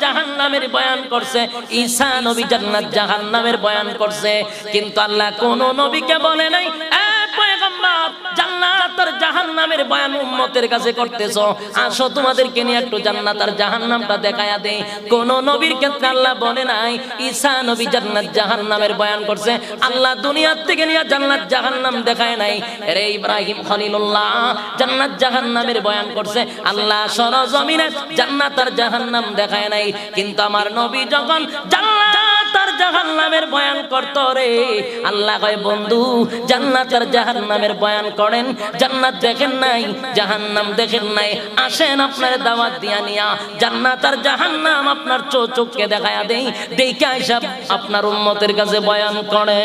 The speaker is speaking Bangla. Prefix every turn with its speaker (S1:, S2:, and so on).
S1: জাহান্নামের বয়ান করছে, ঈসা নবী জান্নাত জাহান্নামের বয়ান করছে, কিন্তু আল্লাহ কোন নবীকে বলে নাই "এ পয়গম্বর জান্নাত জাহান্নামের বয়ান উম্মতের কাছে করতেছো। আসো তোমাদেরকে নিয়ে একটু জান্নাত আর জাহান্নামটা দেখায়া দেই। কোন নবীর ক্ষেত্রে আল্লাহ বলে নাই, ঈসা নবী জান্নাত জাহান্নামের বয়ান করছে। আল্লাহ দুনিয়ার থেকে নিয়ে জান্নাত জাহান্নাম দেখায় নাই। রে ইব্রাহিম খলিলুল্লাহ, জান্নাত জাহান্নামের বয়ান করছে। আল্লাহ সরজমিনে জান্নাত আর জাহান্নাম দেখায় নাই। কিন্তু আমার নবী যখন জান্নাত বয়ান করত রে। আল্লাহ কয়, বন্ধু জান্নাত আর জাহান্নামের বয়ান করেন। জান্নাত দেখেন নাই, জাহান্নাম দেখেন নাই। আসেন আপনার দাওয়াত দিয়া নিয়া জান্নাত আর জাহান্নাম আপনার চো চোখকে দেখায়া দেই। দেখে হিসাব আপনার উম্মতের কাছে বয়ান করে